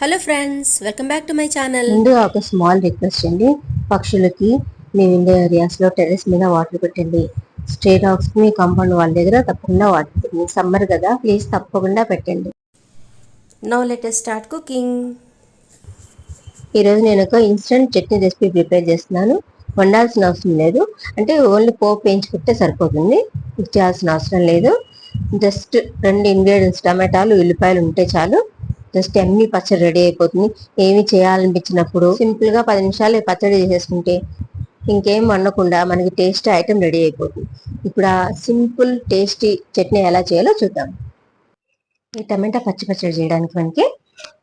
Hello friends welcome back to my channel ముందుగా ఒక small request అండి. పక్షులకి మీ విండో ఏరియాస్లో టెర్రస్ మీద వాటర్ పెట్టండి. స్ట్రే డాగ్స్ మీ కాంపౌండ్ వాళ్ళ దగ్గర తప్పకుండా వాటర్ పెట్టండి. సమ్మర్ కదా ప్లీజ్ తప్పకుండా పెట్టండి. నో లెటెస్ట్ స్టార్ట్ కుకింగ్ ఈరోజు నేను ఒక ఇన్స్టెంట్ చట్నీ రెసిపీ ప్రిపేర్ చేస్తున్నాను. వండాల్సిన అవసరం లేదు. అంటే ఓన్లీ పోపు వేయించుకుంటే సరిపోతుంది. చేయాల్సిన అవసరం లేదు. జస్ట్ రెండు ఇంగ్రీడియంట్స్ టమాటాలు ఉల్లిపాయలు ఉంటే చాలు. జస్ట్ ఎమ్మి పచ్చడి రెడీ అయిపోతుంది. ఏమి చేయాలనిపించినప్పుడు సింపుల్గా పది నిమిషాలు పచ్చడి చేసేసుకుంటే ఇంకేం వండకుండా మనకి టేస్ట్ ఐటమ్ రెడీ అయిపోతుంది. ఇప్పుడు ఆ సింపుల్ టేస్టీ చట్నీ ఎలా చేయాలో చూద్దాం. ఈ టమాటా పచ్చి పచ్చడి చేయడానికి మనకి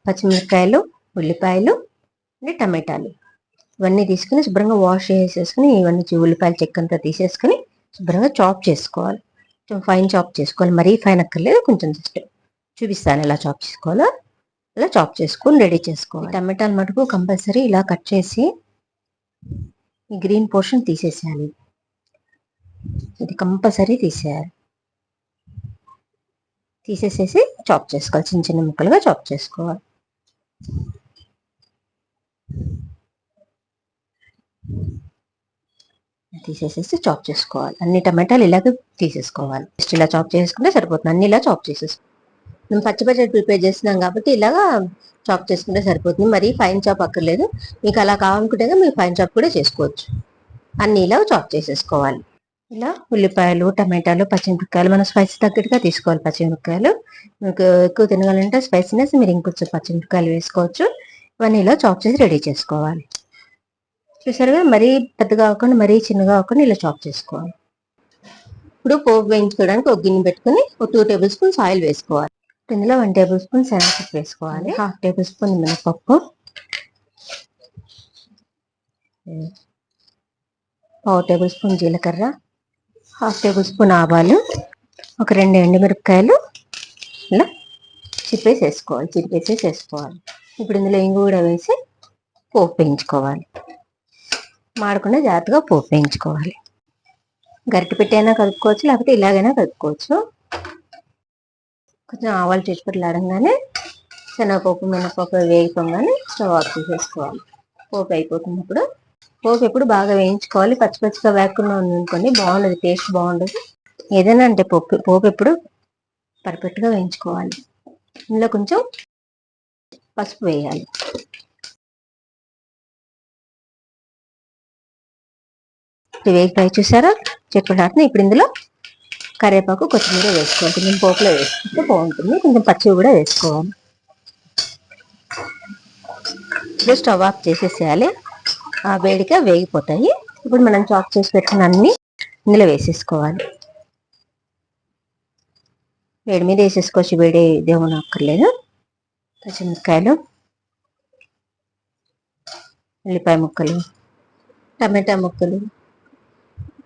పచ్చిమిరపకాయలు ఉల్లిపాయలు అంటే టమాటాలు. ఇవన్నీ తీసుకుని శుభ్రంగా వాష్ చేసేసుకుని ఇవన్నీ ఉల్లిపాయలు ఉల్లిపాయల చెక్కంతా తీసేసుకుని శుభ్రంగా చాప్ చేసుకోవాలి. కొంచెం ఫైన్ చాప్ చేసుకోవాలి. మరీ ఫైన్ అక్కర్లేదు కొంచెం జస్ట్ చూపిస్తాను ఎలా చాప్ చేసుకోవాలో. ఇలా చాప్ చేసుకొని రెడీ చేసుకోవాలి. టమాటాలు మటుకు కంపల్సరీ ఇలా కట్ చేసి ఈ గ్రీన్ పోర్షన్ తీసేసేయాలి. ఇది కంపల్సరీ తీసేయాలి. తీసేసేసి చాప్ చేసుకోవాలి. చిన్న చిన్న ముక్కలుగా చాప్ చేసుకోవాలి. తీసేసేసి చాప్ చేసుకోవాలి. అన్ని టమాటాలు ఇలాగే తీసేసుకోవాలి. జస్ట్ ఇలా చాప్ చేసుకుంటే సరిపోతుంది. అన్ని ఇలా చాప్ చేసేసుకోవాలి మేము పచ్చి పచ్చడి ప్రిపేర్ చేస్తున్నాం కాబట్టి ఇలాగా చాప్ చేసుకుంటే సరిపోతుంది. మరి ఫైన్ చాప్ అక్కర్లేదు. మీకు అలా కావాలనుకుంటే మీరు ఫైన్ చాప్ కూడా చేసుకోవచ్చు. అన్ని ఇలా చాప్ చేసేసుకోవాలి. ఇలా ఉల్లిపాయలు టమాటాలు పచ్చిమిరపకాయలు మనం స్పైసీ తగ్గట్టుగా తీసుకోవాలి పచ్చిమిరపకాయలు. మీకు ఎక్కువ తినగలంటే స్పైసీనెస్ మీరు ఇంకొంచెం పచ్చిమిరపకాయలు వేసుకోవచ్చు. ఇవన్నీ ఇలా చాప్ చేసి రెడీ చేసుకోవాలి. చూసారుగా? మరీ పెద్దగా కాకుండా మరీ చిన్నగా కాకుండా ఇలా చాప్ చేసుకోవాలి. ఇప్పుడు పోపు వేయించుకోవడానికి ఒక గిన్నె పెట్టుకుని ఒక టూ టేబుల్ స్పూన్స్ ఆయిల్ వేసుకోవాలి. ఇందులో వన్ టేబుల్ స్పూన్ శనగపప్పు వేసుకోవాలి. హాఫ్ టేబుల్ స్పూన్ మినపప్పు. పావు టేబుల్ స్పూన్ జీలకర్ర. హాఫ్ టేబుల్ స్పూన్ ఆవాలు. ఒక రెండు ఎండుమిరపకాయలు. ఇలా చిప్పేసి వేసుకోవాలి. చిప్పేసేసి వేసుకోవాలి. ఇప్పుడు ఇందులో ఇంగు కూడా వేసి పోపు వేయించుకోవాలి. మాడకుండా జాగ్రత్తగా పోపు వేయించుకోవాలి. గరిటె అయినా కలుపుకోవచ్చు లేకపోతే ఇలాగైనా కలుపుకోవచ్చు. కొంచెం ఆవాలు చిట్టుపట్లాడంగానే శనగపప్పు మినపప్పు వేగిపోగానే స్టవ్ ఆఫ్ చేసేసుకోవాలి. పోపు అయిపోతున్నప్పుడు పోపు ఎప్పుడు బాగా వేయించుకోవాలి. పచ్చి పచ్చిగా వేయకుండా ఉందనుకోండి బాగుండదు టేస్ట్ బాగుండదు. ఏదైనా అంటే పోపు పోపు ఎప్పుడు పర్ఫెక్ట్గా వేయించుకోవాలి. ఇందులో కొంచెం పసుపు వేయాలి. వేగి ట్రై చూసారా చెట్టు ఇప్పుడు ఇందులో కరివేపాకు కొత్తిమీర వేసుకోవాలి. కొంచెం పోపులో వేసుకుంటే బాగుంటుంది. కొంచెం పచ్చివి కూడా వేసుకోవాలి. ఇప్పుడు స్టవ్ ఆఫ్ చేసేసేయాలి. ఆ వేడిగా వేగిపోతాయి. ఇప్పుడు మనం చాప్ చేసి పెట్టిన అన్ని ఇందులో వేసేసుకోవాలి. వేడి మీద వేసేసుకోవచ్చు. వేడి దేవుని అక్కర్లేదు పచ్చిమిరకాయలు ఉల్లిపాయ ముక్కలు టమాటా ముక్కలు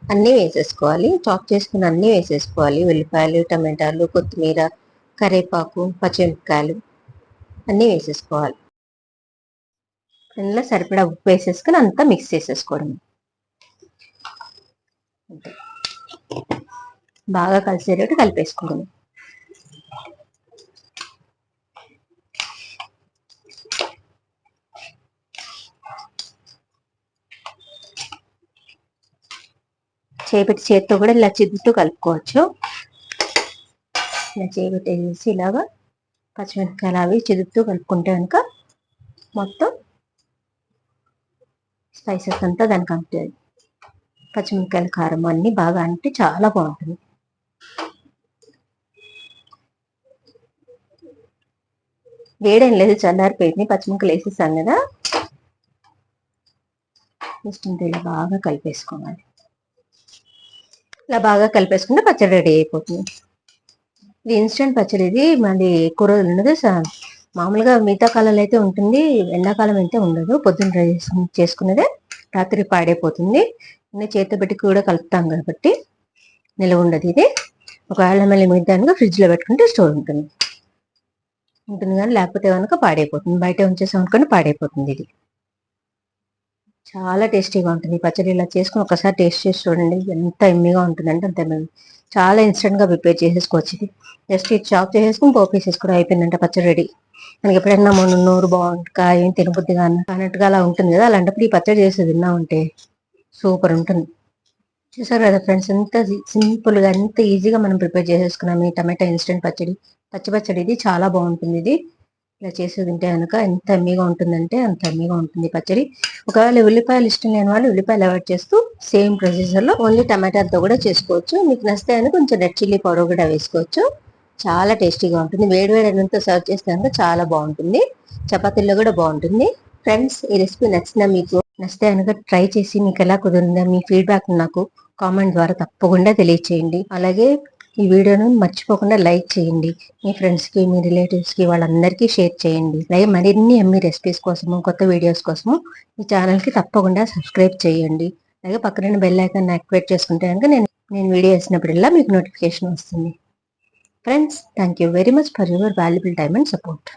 అన్నీ వేసేసుకోవాలి. చాప్ చేసుకుని అన్నీ వేసేసుకోవాలి. ఉల్లిపాయలు టమాటాలు కొత్తిమీర కరివేపాకు పచ్చిమిరపకాయలు అన్నీ వేసేసుకోవాలి. అందులో సరిపడా ఉప్పు వేసేసుకుని అంతా మిక్స్ చేసేసుకోవడం బాగా కలిసేటట్టు కలిపేసుకోవడం చేపెట్టి చేతితో కూడా ఇలా చిద్దుతూ కలుపుకోవచ్చు. ఇలా చేపెట్టేసి ఇలాగా పచ్చిమిరపకాయలు అవి చిదుపుతూ కలుపుకుంటే కనుక మొత్తం స్పైసెస్ అంతా దానికి అంటుంది పచ్చిమిరపకాయల కారం అన్నీ బాగా అంటే చాలా బాగుంటుంది. వేడేం లేదు చల్లారిపోయింది. పచ్చిమిరపకాయలు వేసేసాను కదా. జస్ట్ ఇంత ఇలా బాగా కలిపేసుకోవాలి. ఇలా బాగా కలిపేసుకుంటే పచ్చడి రెడీ అయిపోతుంది. ఇది ఇన్స్టెంట్ పచ్చడి. ఇది మనది ఎక్కువ రోజులు ఉండదు మామూలుగా మిగతా కాలంలో అయితే ఉంటుంది. ఎండాకాలం అయితే ఉండదు. పొద్దున్న చేసుకున్నదే రాత్రి పాడైపోతుంది. ఇంకా చేత పెట్టి కూడా కలుపుతాం కాబట్టి నిలవ ఉండదు ఇది. ఒకవేళ మళ్ళీ మిగతా ఫ్రిడ్జ్లో పెట్టుకుంటే స్టోర్ ఉంటుంది. ఉంటుంది కానీ లేకపోతే కనుక పాడైపోతుంది. బయట ఉంచేసాం అనుకోండి పాడైపోతుంది ఇది. చాలా టేస్టీగా ఉంటుంది. ఈ పచ్చడి ఇలా చేసుకుని ఒకసారి టేస్ట్ చేసి చూడండి. ఎంత ఎమ్మిగా ఉంటుందంటే అంత ఎమ్మి చాలా ఇన్స్టెంట్గా ప్రిపేర్ చేసేసుకోవచ్చు ఇది. జస్ట్ ఇది చాప్ చేసేసుకుని పోపు వేసేసుకోవడం అయిపోయిందంటే పచ్చడి రెడీ. మనకి ఎప్పుడైనా మన నోరు బాగుంటుంది ఏం తినబుద్దిగా కానీ అన్నట్టుగా అలా ఉంటుంది కదా. అలాంటప్పుడు ఈ పచ్చడి చేసి తిన్నా ఉంటే సూపర్ ఉంటుంది. చూసారు కదా ఫ్రెండ్స్ ఎంత సింపుల్గా ఎంత ఈజీగా మనం ప్రిపేర్ చేసేసుకున్నాం ఈ టమాటా ఇన్స్టెంట్ పచ్చడి. పచ్చి పచ్చడి ఇది చాలా బాగుంటుంది ఇది. ఇలా చేసి తింటే కనుక ఎంత అమ్మిగా ఉంటుందంటే అంత అమ్మిగా ఉంటుంది పచ్చడి. ఒకవేళ ఉల్లిపాయలు ఇష్టం లేని వాళ్ళు ఉల్లిపాయలు అవాయిడ్ చేస్తూ సేమ్ ప్రొసీజర్లో ఓన్లీ టమాటాలతో కూడా చేసుకోవచ్చు. మీకు నచ్చితే అని కొంచెం రెడ్ చిల్లీ పౌడర్ కూడా వేసుకోవచ్చు. చాలా టేస్టీగా ఉంటుంది. వేడి వేడి అన్నంతో సర్వ్ చేస్తే కనుక చాలా బాగుంటుంది. చపాతీల్లో కూడా బాగుంటుంది. ఫ్రెండ్స్ ఈ రెసిపీ నచ్చినా మీకు నచ్చితే కనుక ట్రై చేసి మీకు ఎలా కుదిరిందో మీ ఫీడ్బ్యాక్ నాకు కామెంట్ ద్వారా తప్పకుండా తెలియచేయండి. అలాగే ఈ వీడియోను మర్చిపోకుండా లైక్ చేయండి. మీ ఫ్రెండ్స్కి మీ రిలేటివ్స్కి వాళ్ళందరికీ షేర్ చేయండి. అలాగే మరిన్ని ఎమ్మి రెసిపీస్ కోసము కొత్త వీడియోస్ కోసము ఈ ఛానల్కి తప్పకుండా సబ్స్క్రైబ్ చేయండి. అలాగే పక్కన బెల్ ఐకాన్ యాక్టివేట్ చేసుకుంటే కనుక నేను నేను వీడియో వేసినప్పుడల్లా మీకు నోటిఫికేషన్ వస్తుంది. Friends thank you very much for your valuable time and support.